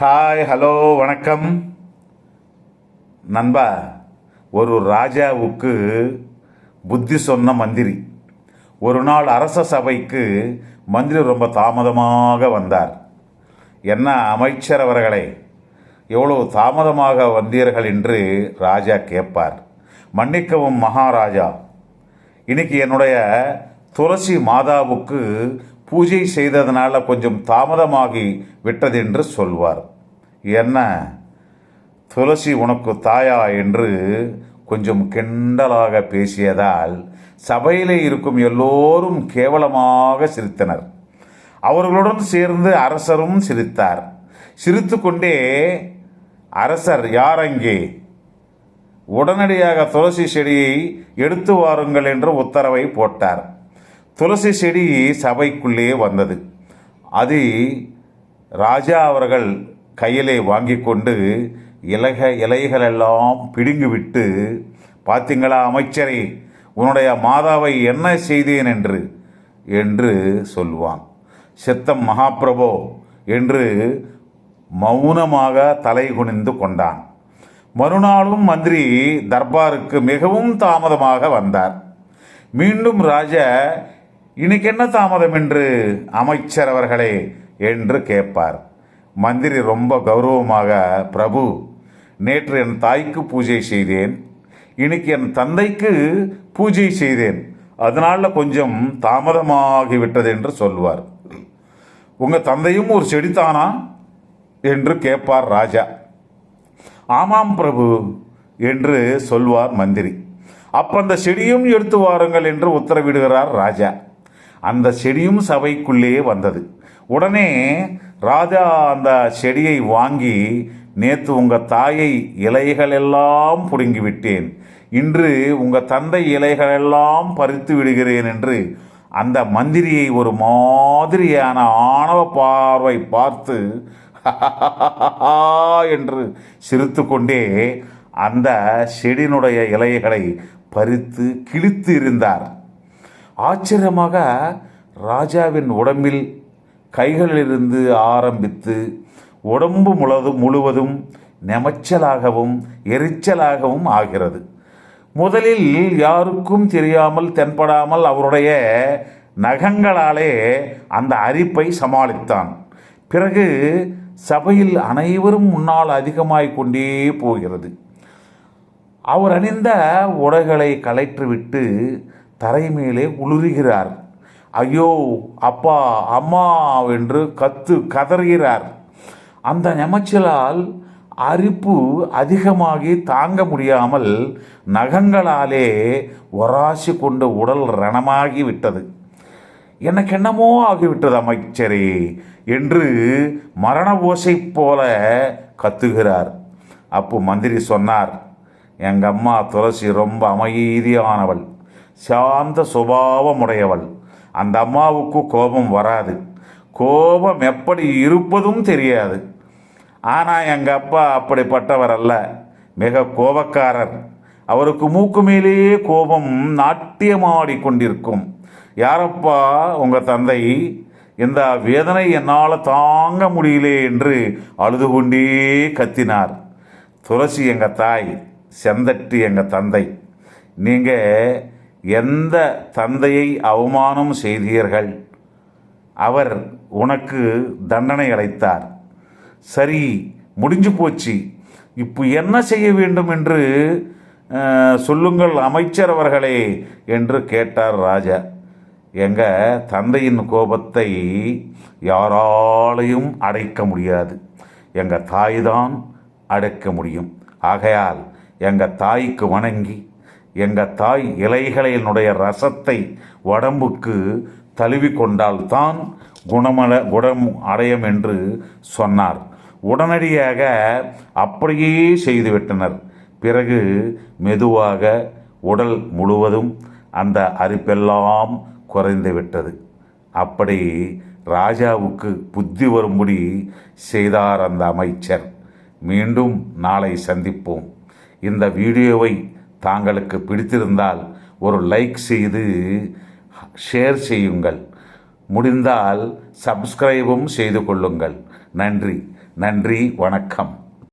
Hi hello வணக்கம். நண்பா ஒரு ராஜாவுக்கு புத்தி சொன்ன மந்திரி. ஒரு நாள் அரச சபைக்கு மந்திரி ரொம்ப தாமதமாக வந்தார். என்ன அமைச்சர் அவர்களே எவ்வளவு தாமதமாக வந்தீர்கள் என்று ராஜா கேட்பார். மன்னிக்கவும் மகாராஜா இன்னைக்கு என்னுடைய துளசி மாதாவுக்கு பூஜை செய்ததனால கொஞ்சம் தாமதமாகி விட்டது என்று சொல்வார். என்ன? துளசி உனக்கு தாயா என்று கொஞ்சம் கிண்டலாக பேசியதால் சபையிலே இருக்கும் எல்லோரும் கேவலமாக சிரித்தனர். அவர்களுடன் சேர்ந்து அரசரும் சிரித்தார். சிரித்துக்கொண்டே அரசர் யாரங்கே உடனடியாக துளசி செடியை எடுத்து வாருங்கள் என்று உத்தரவை போட்டார். துளசி செடி சபைக்குள்ளே வந்தது. அது ராஜா அவர்கள் கையிலே வாங்கி கொண்டு இலக இலைகளெல்லாம் பிடுங்கிவிட்டு பார்த்தீங்களா அமைச்சரே உன்னுடைய மாதாவை என்ன செய்தேன் என்று என்று சொல்லுவான் சித்தம் மகாபிரபோ என்று மௌனமாக தலை குனிந்து கொண்டான். மறுநாளும் மந்திரி தர்பாருக்கு மிகவும் தாமதமாக வந்தார். மீண்டும் ராஜா இன்னைக்கு என்ன தாமதம் என்று அமைச்சர் அவர்களே என்று கேட்பார். மந்திரி ரொம்ப கௌரவமாக பிரபு நேற்று என் தாய்க்கு பூஜை செய்தேன். இன்னைக்கு என் தந்தைக்கு பூஜை செய்தேன். அதனால கொஞ்சம் தாமதமாகிவிட்டது என்று சொல்வார். உங்கள் தந்தையும் ஒரு செடித்தானா? என்று கேட்பார் ராஜா. ஆமாம் பிரபு என்று சொல்வார் மந்திரி. அப்ப அந்த செடியும் எடுத்து வாருங்கள் என்று உத்தரவிடுகிறார் ராஜா. அந்த செடியும் சபைக்குள்ளே வந்தது. உடனே ராஜா அந்த செடியை வாங்கி நேற்று உங்கள் தாயை இலைகள் எல்லாம் புடுங்கி விட்டேன் இன்று உங்கள் தந்தை இலைகள் எல்லாம் பறித்து விடுகிறேன் என்று அந்த மந்திரியை ஒரு மாதிரியான ஆணவ பார்வை பார்த்து என்று சிரித்துக்கொண்டே அந்த செடியினுடைய இலைகளை பறித்து கிழித்து இருந்தார். ஆச்சரியமாக ராஜாவின் உடம்பில் கைகளிலிருந்து ஆரம்பித்து உடம்பு முழுதும் முழுவதும் நெமச்சலாகவும் எரிச்சலாகவும் ஆகிறது. முதலில் யாருக்கும் தெரியாமல் தென்படாமல் அவருடைய நகங்களாலே அந்த அரிப்பை சமாளித்தான். பிறகு சபையில் அனைவரும் முன்னால் அதிகமாய் கொண்டே போகிறது. அவர் அணிந்த உடைகளை கலைற்றுவிட்டு தரை மேலே உளுறுகிறார். ஐயோ அப்பா அம்மா என்று கத்து கதறுகிறார். அந்த நெமச்சலால் அரிப்பு அதிகமாகி தாங்க முடியாமல் நகங்களாலே ஒராசி கொண்டு உடல் ரணமாகி விட்டது எனக்கு என்னமோ ஆகிவிட்டது அமைச்சரே என்று மரண ஓசை போல கத்துகிறார். அப்போ மந்திரி சொன்னார் எங்கள் அம்மா துளசி ரொம்ப அமைதியானவள். சாந்த சுபாவமுடையவள். அந்த அம்மாவுக்கு கோபம் வராது. கோபம் எப்படி இருப்பதும் தெரியாது. ஆனால் எங்கள் அப்பா அப்படிப்பட்டவர் அல்ல. மிக கோபக்காரர். அவருக்கு மூக்கு மேலேயே கோபம் நாட்டியமாடி கொண்டிருக்கும். யாரப்பா உங்கள் தந்தை? இந்த வேதனை என்னால் தாங்க முடியலே என்று அழுது கொண்டே கத்தினார். துளசி எங்கள் தாய் செந்தட்டி எங்கள் தந்தை. நீங்கள் எந்த தந்தையை அவமானம் செய்தீர்கள்? அவர் உனக்கு தண்டனை அளித்தார். சரி முடிஞ்சு போச்சு. இப்போ என்ன செய்ய வேண்டும் என்று சொல்லுங்கள் அமைச்சர் அவர்களே என்று கேட்டார் ராஜா. எங்க தந்தையின் கோபத்தை யாராலையும் அடைக்க முடியாது. எங்கள் தாய் தான் அடைக்க முடியும். ஆகையால் எங்கள் தாய்க்கு வணங்கி எங்கள் தாய் இலைகளினுடைய ரசத்தை உடம்புக்கு தழுவி கொண்டால்தான் குணமட குணம் அடையும் என்று சொன்னார். உடனடியாக அப்படியே செய்துவிட்டனர் பிறகு மெதுவாக உடல் முழுவதும் அந்த அரிப்பெல்லாம் குறைந்துவிட்டது அப்படி ராஜாவுக்கு புத்தி வரும்படி செய்தார் அந்த அமைச்சர். மீண்டும் நாளை சந்திப்போம். இந்த வீடியோவை தாங்களுக்கு பிடித்திருந்தால் ஒரு லைக் செய்து ஷேர் செய்யுங்கள். முடிந்தால் சப்ஸ்கிரைபும் செய்து கொள்ளுங்கள். நன்றி. நன்றி. வணக்கம்.